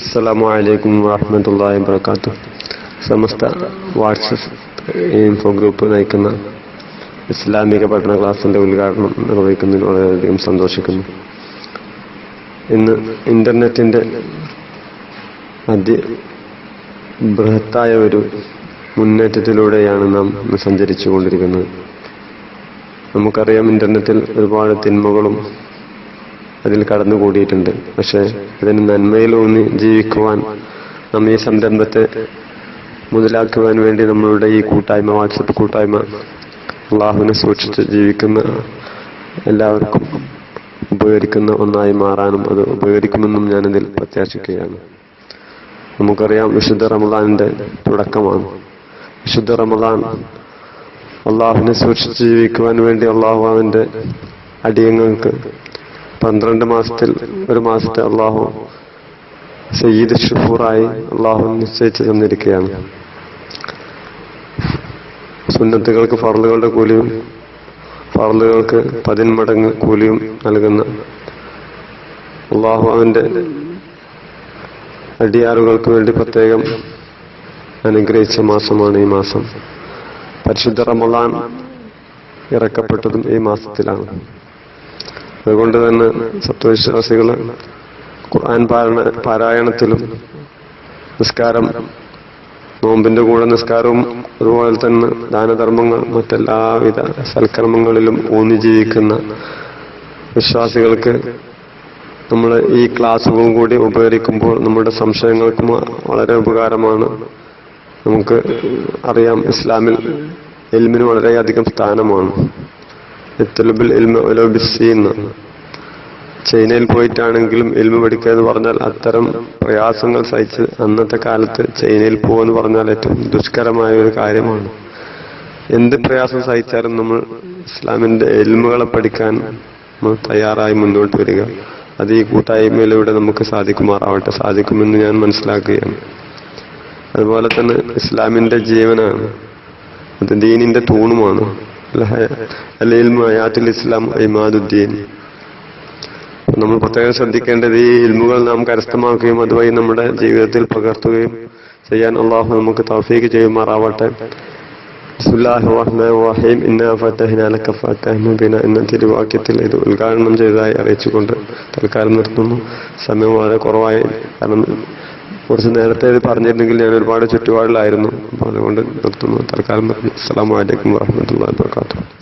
അസ്സലാമു അലൈക്കും വറഹ്മത്തുള്ളാഹി വബറകാതുഹു. സമസ്ത വാട്സപ്പ് ഇൻഫോ ഗ്രൂപ്പ് നയിക്കുന്ന ഇസ്ലാമിക പഠന ക്ലാസിന്റെ ഉദ്ഘാടനം നിർവഹിക്കുന്നതിൽ വളരെയധികം സന്തോഷിക്കുന്നു. ഇന്ന് ഇന്റർനെറ്റിന്റെ അതി ബൃഹത്തായ ഒരു മുന്നേറ്റത്തിലൂടെയാണ് നാം സഞ്ചരിച്ചു കൊണ്ടിരിക്കുന്നത് നമുക്കറിയാം ഇന്റർനെറ്റിൽ ഒരുപാട് തിന്മകളും അതിൽ കടന്നുകൂടിയിട്ടുണ്ട്. പക്ഷെ അതിന് നന്മയിലൂന്നി ജീവിക്കുവാൻ നമ്മ ഈ സംരംഭത്തെ മുതലാക്കുവാൻ വേണ്ടി നമ്മളുടെ ഈ കൂട്ടായ്മ വാട്സപ്പ് കൂട്ടായ്മ അള്ളാഹുവിനെ സൂക്ഷിച്ച് ജീവിക്കുന്ന എല്ലാവർക്കും ഉപകരിക്കുന്ന ഒന്നായി മാറാനും അത് ഉപകരിക്കുമെന്നും ഞാനതിൽ പ്രത്യാശിക്കുകയാണ്. നമുക്കറിയാം വിശുദ്ധ റമദാനിന്റെ തുടക്കമാണ്. വിശുദ്ധ റമദാൻ അള്ളാഹുവിനെ സൂക്ഷിച്ച് ജീവിക്കുവാൻ വേണ്ടി അള്ളാഹു അവന്റെ അടിയങ്ങൾക്ക് പന്ത്രണ്ട് മാസത്തിൽ ഒരു മാസത്തെ അള്ളാഹു സയ്യിദ് ഷുഫൂറായി അള്ളാഹു നിശ്ചയിച്ചു തന്നിരിക്കുകയാണ്. സുന്നത്തുകൾക്ക് ഫറലുകളുടെ കൂലിയും ഫറലുകൾക്ക് പതിന്മടങ്ങ് കൂലിയും നൽകുന്ന അള്ളാഹു അവന്റെ അടിയാറുകൾക്ക് വേണ്ടി പ്രത്യേകം അനുഗ്രഹിച്ച മാസമാണ് ഈ മാസം. പരിശുദ്ധ റമലാൻ ഇറക്കപ്പെട്ടതും ഈ മാസത്തിലാണ്. അതുകൊണ്ട് തന്നെ സത്വവിശ്വാസികൾ ഖുർആൻ പാരണ പാരായണത്തിലും നിസ്കാരം നോമ്പിന്റെ കൂടെ നിസ്കാരവും അതുപോലെ തന്നെ ദാനധർമ്മങ്ങൾ മറ്റെല്ലാവിധ സൽക്കർമ്മങ്ങളിലും ഊന്നി ജീവിക്കുന്ന വിശ്വാസികൾക്ക് നമ്മൾ ഈ ക്ലാസ്സുകളും കൂടി ഉപകരിക്കുമ്പോൾ നമ്മുടെ സംശയങ്ങൾക്കും വളരെ ഉപകാരമാണ്. നമുക്ക് അറിയാം ഇസ്ലാമിൽ എൽമിന് വളരെയധികം സ്ഥാനമാണ്. ചൈനയിൽ പോയിട്ടാണെങ്കിലും എൽമ പഠിക്കുക എന്ന് പറഞ്ഞാൽ അത്തരം പ്രയാസങ്ങൾ സഹിച്ച് അന്നത്തെ കാലത്ത് ചൈനയിൽ പോകുമെന്ന് പറഞ്ഞാൽ ഏറ്റവും ദുഷ്കരമായ ഒരു കാര്യമാണ്. എന്ത് പ്രയാസം സഹിച്ചാലും നമ്മൾ ഇസ്ലാമിന്റെ എൽമുകളെ പഠിക്കാൻ തയ്യാറായി മുന്നോട്ട് വരിക. അത് ഈ കൂട്ടായ്മയിലൂടെ നമുക്ക് സാധിക്കുമാറാവട്ടെ. സാധിക്കുമെന്ന് ഞാൻ മനസ്സിലാക്കുകയാണ്. അതുപോലെ തന്നെ ഇസ്ലാമിന്റെ ജീവനാണ്. അത് ദീനിന്റെ തൂണുമാണ്. ഇസ്ലാം ഇമാദുദ്ദീൻ നമ്മൾ പ്രത്യേകം ശ്രദ്ധിക്കേണ്ടത് ഈ ഇൽമുകൾ നാം കരസ്ഥമാക്കുകയും അതുവഴി നമ്മുടെ ജീവിതത്തിൽ പകർത്തുകയും ചെയ്യാൻ അള്ളാഹു നമുക്ക് തൗഫീക്ക് ചെയ്യുമാറാവട്ടെ. എന്ന തിരുവാക്യത്തിൽ ഇത് ഉദ്ഘാടനം ചെയ്തതായി അറിയിച്ചുകൊണ്ട് തൽക്കാലം നിർത്തുന്നു. സമയം വളരെ കുറവായി. കാരണം കുറച്ച് നേരത്തെ ഇത് പറഞ്ഞിരുന്നെങ്കിൽ ഞാൻ ഒരുപാട് ചുറ്റുപാടിലായിരുന്നു അപ്പോൾ അതുകൊണ്ട് നിർത്തുന്നു. തൽക്കാലം അസ്സാം വലൈക്കും വാഹമത്തല്ലാ വാത്തു